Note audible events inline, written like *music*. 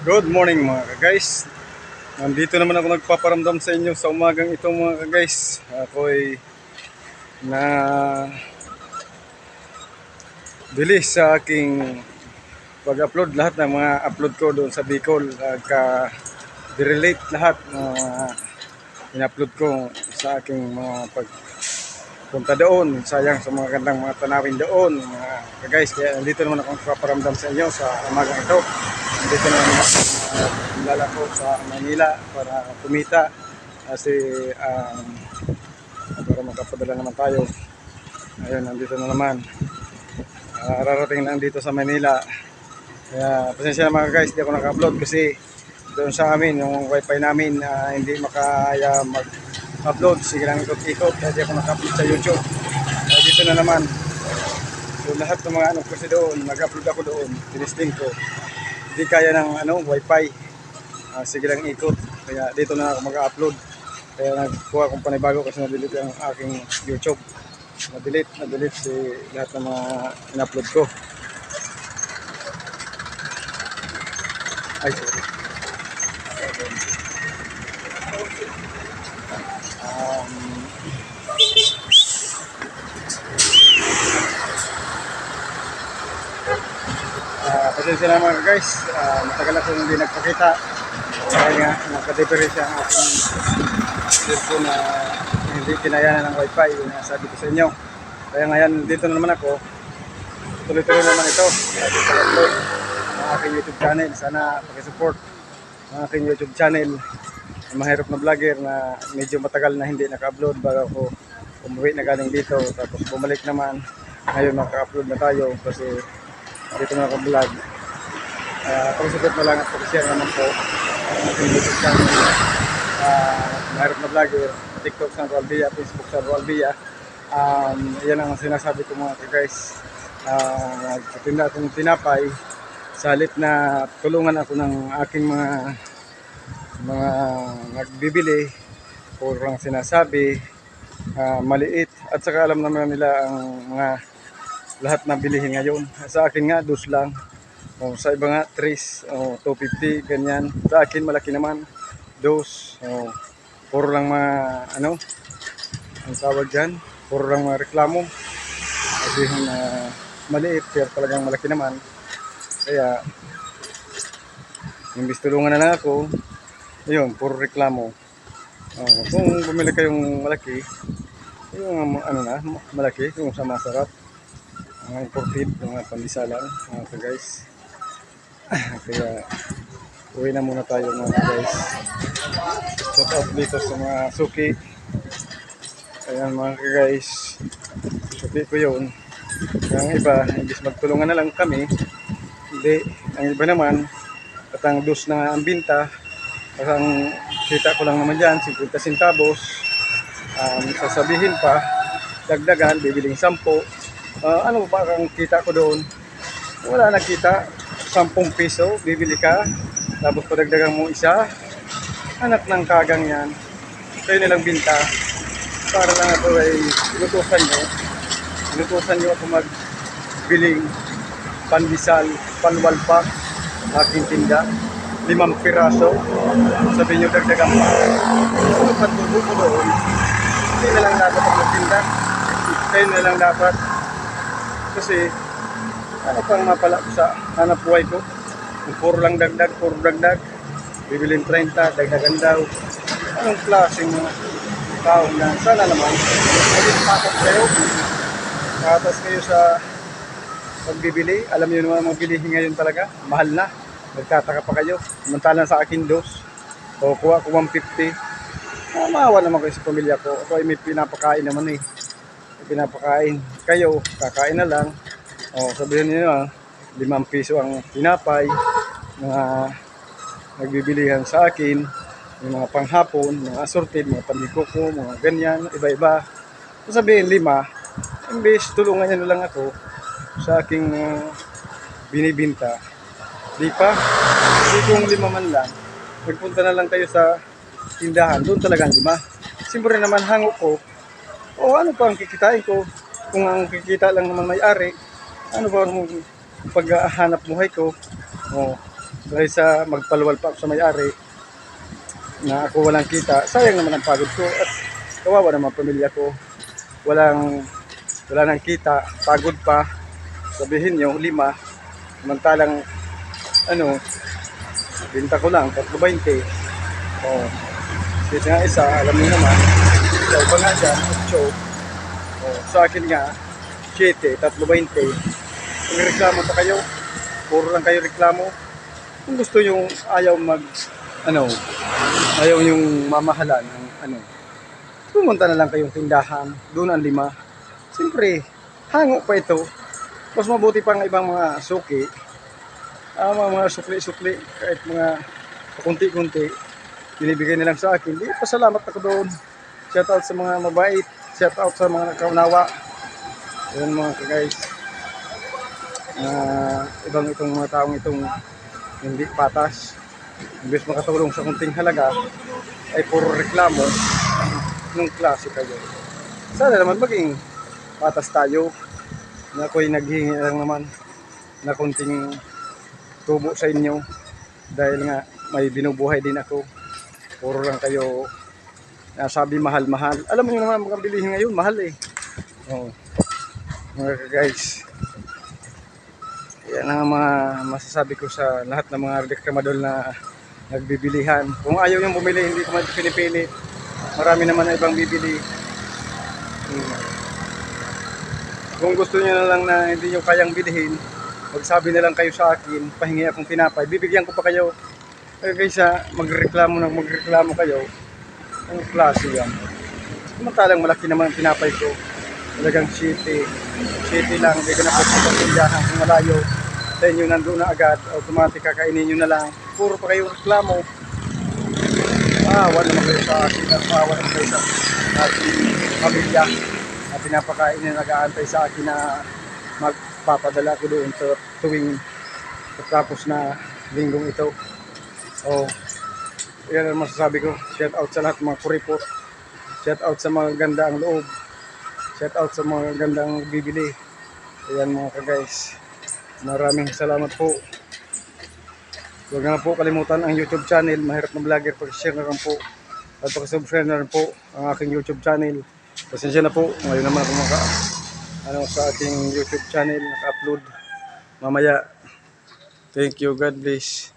Good morning mga guys. Nandito naman ako nagpaparamdam sa inyo sa umagang ito mga guys. Ako ay na bilis sa aking pag-upload lahat ng mga upload ko doon sa Bicol uh, ka relate lahat na in-upload ko sa aking mga pag punta doon. Sayang sa mga gandang mga tanawin doon. Mga guys, kaya nandito naman ako nagpaparamdam sa inyo sa umagang ito. Nandito naman ako uh, lalako sa Manila para kumita kasi um, para makapadala naman tayo. Ayun, nandito na naman. Uh, rarating lang dito sa Manila. Kaya pasensya na mga guys, di ako naka-upload kasi doon sa amin, yung wifi namin ah, hindi makaya mag-upload. Sige lang ikot-ikot, kaya di ako naka-upload sa YouTube. Kaya dito na naman. So lahat ng mga ano kasi doon, nag-upload ako doon, tinisting ko. Hindi kaya ng ano, wifi. Ah, sige lang ikot. Kaya dito na ako mag-upload. Kaya nagkuha akong panibago kasi na-delete ang aking YouTube. Na-delete, na-delete si lahat ng mga in-upload ko. Ay, sorry. Um, Ah, pasensya na mga guys, Ah, matagal ako hindi nagpakita. Kaya nga, nakadepere siya ang aking cellphone na hindi kinayanan ng wifi, yung sabi ko sa inyo. Kaya ngayon, dito na naman ako. Tuloy-tuloy naman ito. Ko upload ang aking YouTube channel. Sana pakisupport ang aking YouTube channel. Mahirap na vlogger na medyo matagal na hindi naka-upload bago ako umuwi na galing dito. Tapos bumalik naman. Ngayon naka-upload na tayo kasi dito na ako vlog. Uh, pakisupport na lang at pakishare naman po ang aking YouTube channel. Uh, mahirap na vlogger. TikTok sa Roalvia, Facebook sa Roalvia. Um, yan ang sinasabi ko mga guys. Uh, tinda akong tinapay sa halip na tulungan ako ng aking mga mga nagbibili o lang sinasabi ah, maliit. At saka alam naman nila ang mga lahat na bilihin ngayon. Sa akin nga dos lang. O sa iba nga 3 o 250 ganyan. Sa akin malaki naman. Dos. O puro lang mga ano ang tawag dyan. Puro lang mga reklamo. Kasi na maliit pero talagang malaki naman. Kaya imbis tulungan na lang ako ayun puro reklamo. Oh, kung bumili kayong malaki yung ano na malaki yung sa masarap mga imported mga pandisalan mga guys. *laughs* Kaya uwi na muna tayo mga guys. Shout out dito sa mga suki. Ayan mga guys. Suki ko yun. Ang iba imbis magtulungan na lang kami hindi ang iba naman at ang dos na ang binta at ang kita ko lang naman dyan 50 centavos um, sasabihin pa dagdagan bibiling 10 Ah, ano ba ang kita ko doon? Wala nakita 10 piso bibili ka. Tapos padagdagan mo isa. Anak ng kagang yan. Kayo nilang binta. Para lang ako ay inutusan nyo. Inutusan nyo ako magbiling pandisal panwalpak aking tinda limang piraso. Sabi nyo dagdagan pa ano pa tubo ko doon hindi na lang dapat ang magtinda. Kayo na lang dapat. Kasi ano pang mapala ko sa hanap buhay ko? Kung puro lang dagdag puro dagdag. Bibilin 30 dagdagan daw. Anong klaseng mga tao na sana naman maging patas kayo? Patas kayo sa pagbibili. Alam niyo naman mga bilihin ngayon talaga. Mahal na nagtataka pa kayo. Samantalang sa akin dos. O kuha ko 150 ah, maawa naman kayo sa pamilya ko. Ako ay may pinapakain naman eh. May pinapakain. Kayo kakain na lang. O sabihin niyo ah, limang piso ang tinapay mga nagbibilihan sa akin. Yung mga panghapon, mga assorted, mga pandikoko, mga ganyan, iba-iba. Sabihin lima, imbes tulungan niya na lang ako sa aking ah, binibinta. Di pa, hindi kung lima man lang, magpunta na lang kayo sa tindahan, doon talagang lima. Siyempre naman hango ko, o ano pa ang kikitain ko, kung ang kikita lang naman may-ari, ano ba ang paghahanap buhay ko, o Kaysa magpaluwal pa ako sa may-ari na ako walang kita, sayang naman ang pagod ko at kawawa naman pamilya ko. Walang wala nang kita, pagod pa. Sabihin nyo, lima. Samantalang, ano, binta ko lang, 320. Oh. Kasi nga isa, alam niyo naman, sa iba nga dyan, 8. Oh, sa akin nga, 7, 320. Kung reklamo pa kayo, puro lang kayo reklamo. Kung gusto yung ayaw mag, ano, ayaw yung mamahalan ng ano, pumunta na lang kayong tindahan, doon ang lima. Siyempre, hango pa ito. Mas mabuti pang ibang mga suki, ah, mga, mga sukli-sukli, kahit mga kunti-kunti, binibigay nilang sa akin. Di, pasalamat ako doon. Shout out sa mga mabait, shout out sa mga kaunawa. Yan mga guys. Ah, ibang itong mga taong itong hindi patas. Imbes makatulong sa kunting halaga, ay puro reklamo ng klase kayo. Sana naman maging patas tayo na ako'y naghingi lang naman na kunting tubo sa inyo dahil nga may binubuhay din ako. Puro lang kayo nasabi mahal-mahal. Alam mo naman mga bilihin ngayon, mahal eh. Oo. Mga guys, yan ang mga masasabi ko sa lahat ng mga reklamador na nagbibilihan. Kung ayaw yung bumili, hindi ko man pinipili. Marami naman na ibang bibili. Hmm. Kung gusto niyo na lang na hindi niyo kayang bilhin, magsabi na lang kayo sa akin, pahingi akong tinapay, bibigyan ko pa kayo. Eh, kaysa magreklamo na magreklamo kayo, ang klase yan. Samantalang malaki naman ang tinapay ko. Talagang city. City lang, hindi ka na po sa tindahan kung malayo. Sa inyo nandun na agad, automatic kakainin nyo na lang. Puro pa kayong reklamo. Maawa naman kayo sa akin at maawa naman kayo sa ating pamilya na pinapakain na nag-aantay sa akin na magpapadala ko doon sa tuwing tapos na linggong ito. So, yan ang masasabi ko. Shout out sa lahat mga kuripot. Shout out sa mga ganda ang loob. Shout out sa mga gandang bibili. Ayan mga ka-guys. Maraming salamat po. Huwag na po kalimutan ang YouTube channel, Mahirap na Vlogger. Pag-share na lang po. At pag-subscribe na rin po ang aking YouTube channel. Pasensya na po. Ngayon naman ako maka, ano, sa aking YouTube channel, naka-upload. Mamaya. Thank you. God bless.